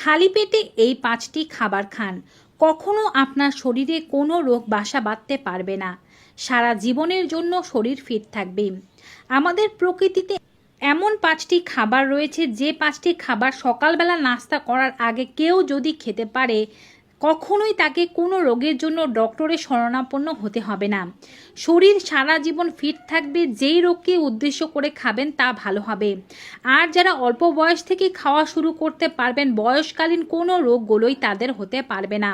খালি পেটে এই পাঁচটি খাবার খান। কখনো আপনার শরীরে কোনো রোগ বাসা বাঁধতে পারবে না। সারা জীবনের জন্য শরীর ফিট থাকবে। আমাদের প্রকৃতিতে এমন পাঁচটি খাবার রয়েছে, যে পাঁচটি খাবার সকালবেলা নাস্তা করার আগে কেউ যদি খেতে পারে কখনোই তাকে কোনো রোগের জন্য ডক্টরের শরণাপন্ন হতে হবে না। শরীর সারা জীবন ফিট থাকবে, যেই রোগকে উদ্দেশ্য করে খাবেন তা ভালো হবে। আর যারা অল্প বয়স থেকে খাওয়া শুরু করতে পারবেন, বয়সকালীন কোনো রোগগুলোই তাদের হতে পারবে না।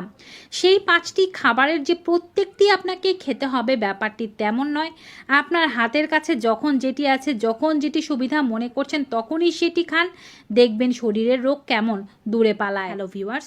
সেই পাঁচটি খাবারের যে প্রত্যেকটি আপনাকে খেতে হবে ব্যাপারটি তেমন নয়। আপনার হাতের কাছে যখন যেটি আছে, যখন যেটি সুবিধা মনে করছেন, তখনই সেটি খান। দেখবেন শরীরের রোগ কেমন দূরে পালায়। Hello viewers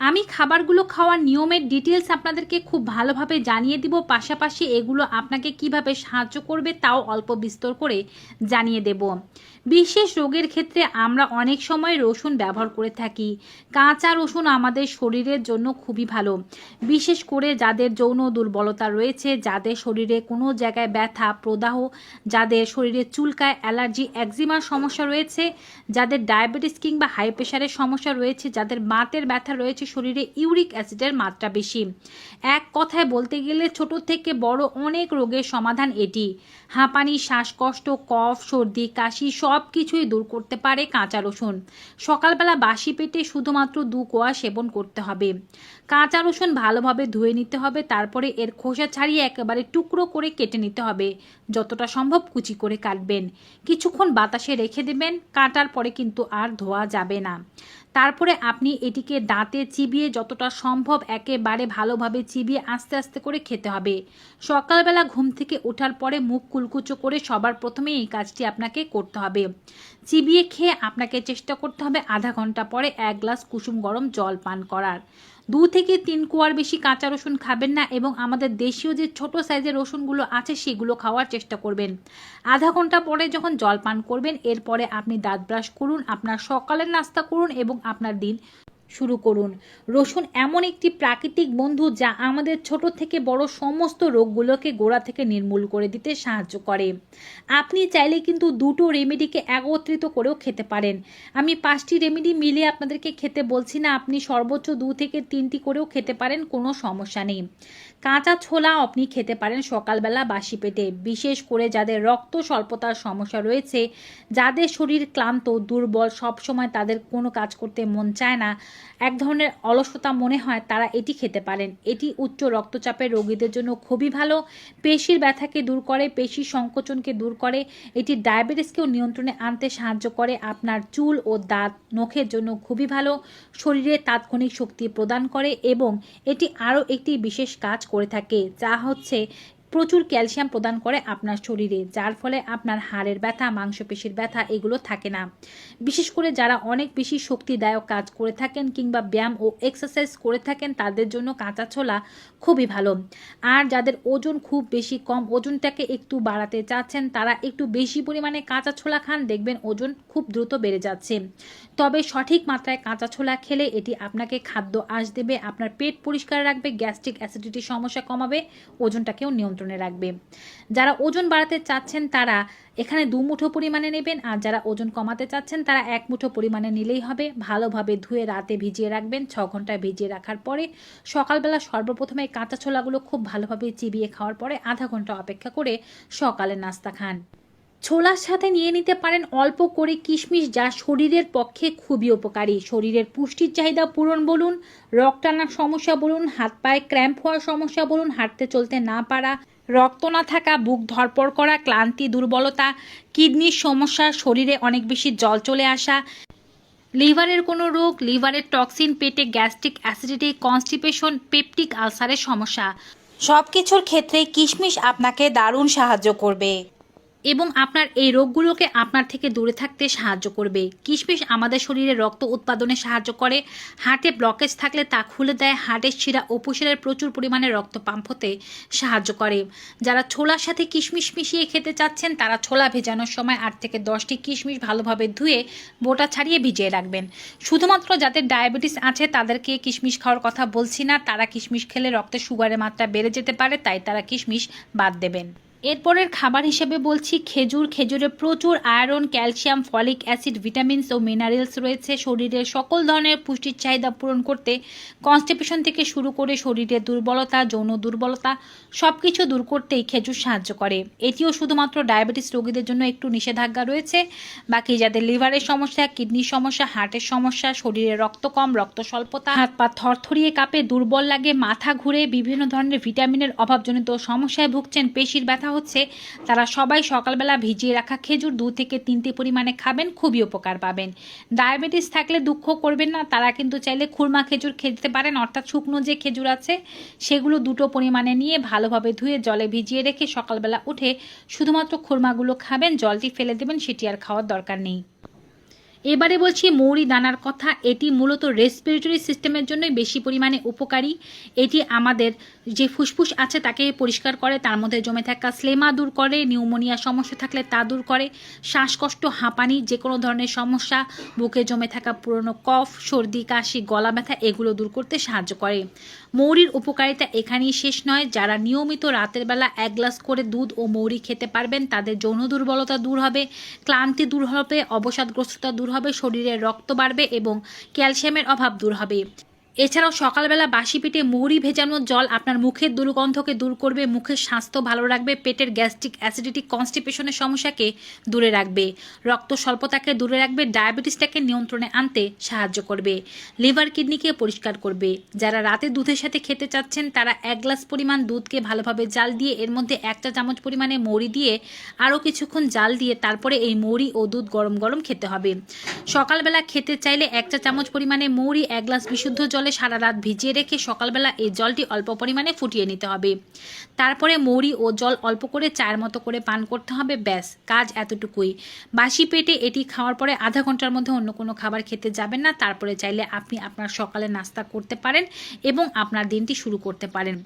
আমি খাবারগুলো খাওয়ার নিয়মের ডিটেলস আপনাদেরকে খুব ভালোভাবে জানিয়ে দিব, পাশাপাশি এগুলো আপনাকে কীভাবে সাহায্য করবে তাও অল্প বিস্তর করে জানিয়ে দেব। বিশেষ রোগের ক্ষেত্রে আমরা অনেক সময় রসুন ব্যবহার করে থাকি। কাঁচা রসুন আমাদের শরীরের জন্য খুবই ভালো। বিশেষ করে যাদের যৌন দুর্বলতা রয়েছে, যাদের শরীরে কোনো জায়গায় ব্যথা, প্রদাহ, যাদের শরীরে চুলকায়, অ্যালার্জি একজিমার সমস্যা রয়েছে, যাদের ডায়াবেটিস কিংবা হাই প্রেশারের সমস্যা রয়েছে, যাদের বাতের ব্যথা রয়েছে শরীরে ইউরিক অ্যাসিডের মাত্রা বেশি। এক কথায় বলতে গেলে ছোট থেকে বড় অনেক রোগের সমাধান এটি। হাঁপানি, শ্বাসকষ্ট, কফ, সর্দি, কাশি সব কিছুই দূর করতে পারে কাঁচা রসুন। সকালবেলা বাসি পেটে শুধুমাত্র দু কোয়া সেবন করতে হবে। কাঁচা রসুন ভালোভাবে ধুয়ে নিতে হবে, তারপরে এর খোসা ছাড়িয়ে একেবারে টুকরো করে কেটে নিতে হবে। যতটা সম্ভব কুচি করে কাটবেন। কিছুক্ষণ বাতাসে রেখে দেবেন, কাটার পরে কিন্তু আর ধোয়া যাবে না। তারপরে আপনি এটিকে দাঁতে চিবিয়ে যতটা সম্ভব একেবারে ভালোভাবে চিবিয়ে আস্তে আস্তে করে খেতে হবে। সকালবেলা ঘুম থেকে ওঠার পরে মুখ কুলকুচো করে সবার প্রথমে এই কাজটি আপনাকে করতে হবে। চিবিয়ে খেয়ে আপনাকে চেষ্টা করতে হবে আধা ঘণ্টা পরে এক গ্লাস কুসুম গরম জল পান করার। দু থেকে তিন কুয়ার বেশি কাঁচা রসুন খাবেন না এবং আমাদের দেশীয় যে ছোট সাইজের রসুনগুলো আছে সেগুলো খাওয়ার চেষ্টা করবেন। আধা ঘণ্টা পরে যখন জল পান করবেন, এরপরে আপনি দাঁত ব্রাশ করুন, আপনার সকালের নাস্তা করুন এবং আপনার দিন শুরু করুন। রসুন এমন একটি প্রাকৃতিক বন্ধু যা আমাদের ছোট থেকে বড় সমস্ত রোগগুলোকে গোড়া থেকে নির্মূল করে দিতে সাহায্য করে। আপনি চাইলে কিন্তু দুটো রেমেডিকে একত্রিত করেও খেতে পারেন। আমি পাঁচটি রেমেডি মিলিয়ে আপনাদেরকে খেতে বলছি না, আপনি সর্বোচ্চ দু থেকে তিনটি করেও খেতে পারেন, কোনো সমস্যা নেই। কাঁচা ছোলা আপনি খেতে পারেন সকালবেলা বাসি পেটে। বিশেষ করে যাদের রক্ত স্বল্পতার সমস্যা রয়েছে, যাদের শরীর ক্লান্ত, দুর্বল, সবসময় তাদের কোনো কাজ করতে মন চায় না এক ধরনের অলসতা মনে হয় তারা এটি খেতে পারেন। এটি উচ্চ রক্তচাপের রোগীদের জন্য খুবই ভালো। পেশির ব্যথাকে দূর করে, পেশির সংকোচনকে দূর করে, এটি ডায়াবেটিসকেও নিয়ন্ত্রণে আনতে সাহায্য করে। আপনার চুল ও দাঁত নখের জন্য খুবই ভালো। শরীরে তাৎক্ষণিক শক্তি প্রদান করে এবং এটি আরও একটি বিশেষ কাজ করে থাকে, যা হচ্ছে প্রচুর ক্যালসিয়াম প্রদান করে আপনার শরীরে, যার ফলে আপনার হাড়ের ব্যথা, মাংসপেশির ব্যথা এগুলো থাকে না। বিশেষ করে যারা অনেক বেশি শক্তিদায়ক কাজ করে থাকেন কিংবা ব্যায়াম ও এক্সারসাইজ করে থাকেন, তাদের জন্য কাঁচা ছোলা খুবই ভালো। আর যাদের ওজন খুব বেশি কম, ওজনটাকে একটু বাড়াতে চাচ্ছেন, তারা একটু বেশি পরিমাণে কাঁচা ছোলা খান, দেখবেন ওজন খুব দ্রুত বেড়ে যাচ্ছে। তবে সঠিক মাত্রায় কাঁচা ছোলা খেলে এটি আপনাকে খাদ্য আঁশ দেবে, আপনার পেট পরিষ্কার রাখবে, গ্যাস্ট্রিক অ্যাসিডিটির সমস্যা কমাবে, ওজনটাকেও নিয়ন্ত্রণে রাখবে। যারা ওজন বাড়াতে চাচ্ছেন তারা এখানে দু মুঠো পরিমাণে নেবেন, আর যারা ওজন কমাতে চাচ্ছেন তারা এক মুঠো পরিমাণে নিলেই হবে। ভালোভাবে ধুয়ে রাতে ভিজিয়ে রাখবেন, ছ ঘণ্টা ভিজিয়ে রাখার পরে সকালবেলা সর্বপ্রথমে কাঁচা ছোলাগুলো খুব ভালোভাবে চিবিয়ে খাওয়ার পরে আধা ঘণ্টা অপেক্ষা করে সকালে নাস্তা খান। ছোলার সাথে নিয়ে নিতে পারেন অল্প করে কিশমিশ যা শরীরের পক্ষে খুবই উপকারী। শরীরের পুষ্টির চাহিদা পূরণ বলুন রক্ত টানার সমস্যা বলুন, হাত পায়ে ক্র্যাম্প হওয়ার সমস্যা বলুন, হাঁটতে চলতে না পারা, রক্ত না থাকা, বুক ধরপড় করা, ক্লান্তি, দুর্বলতা, কিডনির সমস্যা, শরীরে অনেক বেশি জল চলে আসা, লিভারের কোনো রোগ, লিভারের টক্সিন, পেটে গ্যাস্ট্রিক অ্যাসিডিটি, কনস্টিপেশন, পেপটিক আলসারের সমস্যা। সব কিছুর ক্ষেত্রে কিশমিশ আপনাকে দারুণ সাহায্য করবে। এবং আপনার এই রোগগুলোকে আপনার থেকে দূরে থাকতে সাহায্য করবে। কিশমিশ আমাদের শরীরে রক্ত উৎপাদনে সাহায্য করে। হার্টে ব্লকেজ থাকলে তা খুলে দেয়। হার্টের শিরা ও উপশিরার প্রচুর পরিমাণে রক্ত পাম্প হতে সাহায্য করে। যারা ছোলার সাথে কিশমিশ মিশিয়ে খেতে চাচ্ছেন, তারা ছোলা ভেজানোর সময় আট থেকে দশটি কিশমিশ ভালোভাবে ধুয়ে বোটা ছাড়িয়ে ভিজিয়ে রাখবেন। শুধুমাত্র যাদের ডায়াবেটিস আছে, তাদেরকে কিশমিশ খাওয়ার কথা বলছি না। তারা কিশমিশ খেলে রক্তে সুগারের মাত্রা বেড়ে যেতে পারে, তাই তারা কিশমিশ বাদ দেবেন। এরপরের খাবার হিসেবে বলছি খেজুর। খেজুরে প্রচুর iron, calcium, folic acid, vitamins ও মিনারেলস রয়েছে। শরীরের সকল ধরনের পুষ্টির চাহিদা পূরণ করতে কনস্টিপেশন থেকে শুরু করে শরীরের দুর্বলতা, যৌন দুর্বলতা সব কিছু দূর করতেই খেজুর সাহায্য করে। এটিও শুধুমাত্র ডায়াবেটিস রোগীদের জন্য একটু নিষেধাজ্ঞা রয়েছে। বাকি যাদের লিভারের সমস্যা, কিডনির সমস্যা, হার্টের সমস্যা শরীরে রক্ত কম, রক্ত স্বল্পতা, হাত পা থরথরিয়ে কাঁপে, দুর্বল লাগে, মাথা ঘুরে, বিভিন্ন ধরনের ভিটামিনের অভাবজনিত সমস্যায় ভুগছেন, পেশির ব্যথা হচ্ছে, তারা সবাই সকালবেলা ভিজিয়ে রাখা খেজুর দু থেকে তিনটি পরিমাণে খাবেন, খুবই উপকার পাবেন। ডায়াবেটিস থাকলে দুঃখ করবেন না, তারা কিন্তু চাইলে খুরমা খেজুর খেতে পারেন, অর্থাৎ শুকনো যে খেজুর আছে, সেগুলো দুটো পরিমাণে নিয়ে ভালোভাবে ধুয়ে জলে ভিজিয়ে রেখে সকালবেলা উঠে শুধুমাত্র খুরমাগুলো খাবেন, জলটি ফেলে দেবেন, সেটি আর খাওয়ার দরকার নেই। এবারে বলছি মৌরি দানার কথা, এটি মূলত রেসপিরেটরি সিস্টেমের জন্যই বেশি পরিমাণে উপকারী। এটি আমাদের যে ফুসফুস আছে তাকে পরিষ্কার করে, তার মধ্যে জমে থাকা স্লেমা দূর করে, নিউমোনিয়া সমস্যা থাকলে তা দূর করে, শ্বাসকষ্ট, হাঁপানি যে কোনো ধরনের সমস্যা, বুকে জমে থাকা পুরনো কফ, সর্দি, কাশি, গলা ব্যথা, এগুলো দূর করতে সাহায্য করে। মৌরির উপকারিতা এখানেই শেষ নয়। যারা নিয়মিত রাতের বেলা এক গ্লাস করে দুধ ও মৌরি খেতে পারবেন, তাদের যৌন দুর্বলতা দূর হবে, ক্লান্তি দূর হবে, অবসাদগ্রস্ততা দূর হবে শরীরের রক্ত বাড়বে এবং ক্যালসিয়ামের অভাব দূর হবে। এছাড়াও সকালবেলা বাসি পেটে মৌরি ভেজানো জল আপনার মুখের দুর্গন্ধকে দূর করবে, মুখের স্বাস্থ্য ভালো রাখবে, পেটের গ্যাস্ট্রিক অ্যাসিডিটি কনস্টিপেশনের সমস্যাকে দূরে রাখবে। রক্ত স্বল্পতাকে দূরে রাখবে, ডায়াবেটিসটাকে নিয়ন্ত্রণে আনতে সাহায্য করবে। লিভার কিডনিকে পরিষ্কার করবে। যারা রাতে দুধের সাথে খেতে চাচ্ছেন, তারা এক গ্লাস পরিমাণ দুধকে ভালোভাবে জাল দিয়ে, এর মধ্যে একটা চামচ পরিমাণে মৌরি দিয়ে, আরও কিছুক্ষণ জাল দিয়ে তারপরে এই মৌরি ও দুধ গরম গরম খেতে হবে। সকালবেলা খেতে চাইলে একটা চামচ পরিমাণে মৌরি, এক গ্লাস বিশুদ্ধ জলে সারা রাত ভিজিয়ে রেখে সকালবেলা এই জলটি অল্প পরিমাণে ফুটিয়ে নিতে হবে। তারপরে মৌরি ও জল অল্প করে চায়ের মতো করে পান করতে হবে, ব্যাস, কাজ এতটুকুই। বাসি পেটে এটি খাওয়ার পরে আধা ঘণ্টার মধ্যে অন্য কোনো খাবার খেতে যাবেন না, তারপরে চাইলে আপনি আপনার সকালে নাস্তা করতে পারেন এবং আপনার দিনটি শুরু করতে পারেন।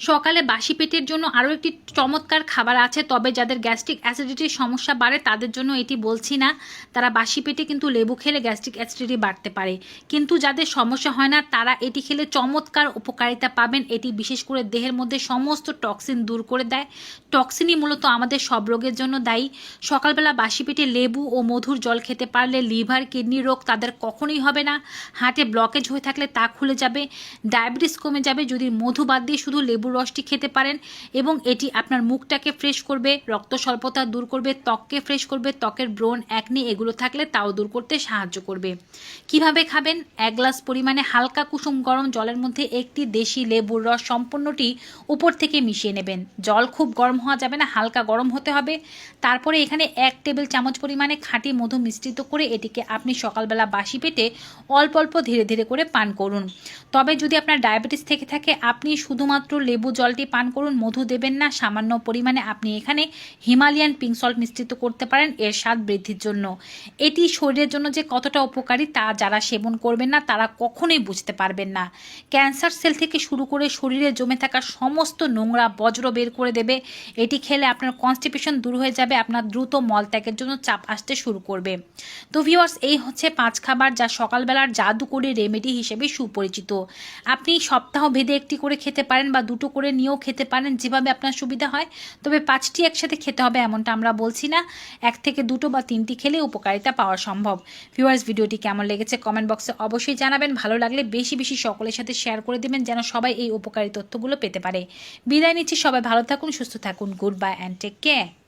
সকালে বাসি পেটের জন্য আরও একটি চমৎকার খাবার আছে, তবে যাদের গ্যাস্ট্রিক অ্যাসিডিটির সমস্যা বাড়ে তাদের জন্য এটি বলছি না। তারা বাসি পেটে কিন্তু লেবু খেলে গ্যাস্ট্রিক অ্যাসিডিটি বাড়তে পারে। কিন্তু যাদের সমস্যা হয় না, তারা এটি খেলে চমৎকার উপকারিতা পাবেন। এটি বিশেষ করে দেহের মধ্যে সমস্ত টক্সিন দূর করে দেয়। টক্সিনই মূলত আমাদের সব রোগের জন্য দায়ী। সকালবেলা বাসি পেটে লেবু ও মধুর জল খেতে পারলে লিভার, কিডনি রোগ তাদের কখনোই হবে না। হার্টে ব্লকেজ হয়ে থাকলে তা খুলে যাবে। ডায়াবেটিস কমে যাবে। যদি মধু বাদ দিয়ে শুধু লেবুর রসটি খেতে পারেন এবং এটি আপনার মুখটাকে ফ্রেশ করবে, রক্ত স্বল্পতা দূর করবে, ত্বককে ফ্রেশ করবে, ত্বকের ব্রণ একনি এগুলো থাকলে তাও দূর করতে সাহায্য করবে। কীভাবে খাবেন? এক গ্লাস পরিমাণে হালকা কুসুম গরম জলের মধ্যে একটি দেশি লেবুর রস সম্পূর্ণটি উপর থেকে মিশিয়ে নেবেন। জল খুব গরম হওয়া যাবে না, হালকা গরম হতে হবে। তারপরে এখানে এক টেবিল চামচ পরিমাণে খাঁটি মধু মিশ্রিত করে এটিকে আপনি সকালবেলা বাসি পেটে অল্প অল্প ধীরে ধীরে করে পান করুন। তবে যদি আপনার ডায়াবেটিস থেকে থাকে, আপনি শুধুমাত্র লেবু জলটি পান করুন, মধু দেবেন না, সামান্য পরিমাণে আপনি এখানে হিমালয়ান পিঙ্ক সল্ট মিশ্রিত করতে পারেন, এর স্বাদ বৃদ্ধির জন্য। এটি শরীরের জন্য যে কতটা উপকারী তা যারা সেবন করবেন না, তারা কখনোই বুঝতে পারবেন না। ক্যান্সার সেল থেকে শুরু করে শরীরে জমে থাকা সমস্ত নোংরা বজ্র বের করে দেবে। এটি খেলে আপনার কনস্টিপেশন দূর হয়ে যাবে, আপনার দ্রুত মলত্যাগের জন্য চাপ আসতে শুরু করবে। তো ভিওয়ার্স এই হচ্ছে পাঁচ খাবার যা সকালবেলার জাদুকরি রেমেডি হিসেবে সুপরিচিত। আপনি সপ্তাহ ভেদে একটি করে খেতে পারেন বা দুটো করে নিয়েও খেতে পারেন, যেভাবে আপনার সুবিধা হয়। তবে পাঁচটি একসাথে খেতে হবে এমনটা আমরা বলছি না। এক থেকে দুটো বা তিনটি খেলে উপকারিতা পাওয়া সম্ভব। ভিউয়ার্স, ভিডিওটি কেমন লেগেছে কমেন্ট বক্সে অবশ্যই জানাবেন। ভালো লাগলে বেশি বেশি সকলের সাথে শেয়ার করে দেবেন, যেন সবাই এই উপকারী তথ্যগুলো পেতে পারে। বিদায় নিচ্ছি, সবাই ভালো থাকুন, সুস্থ থাকুন, goodbye, and take care.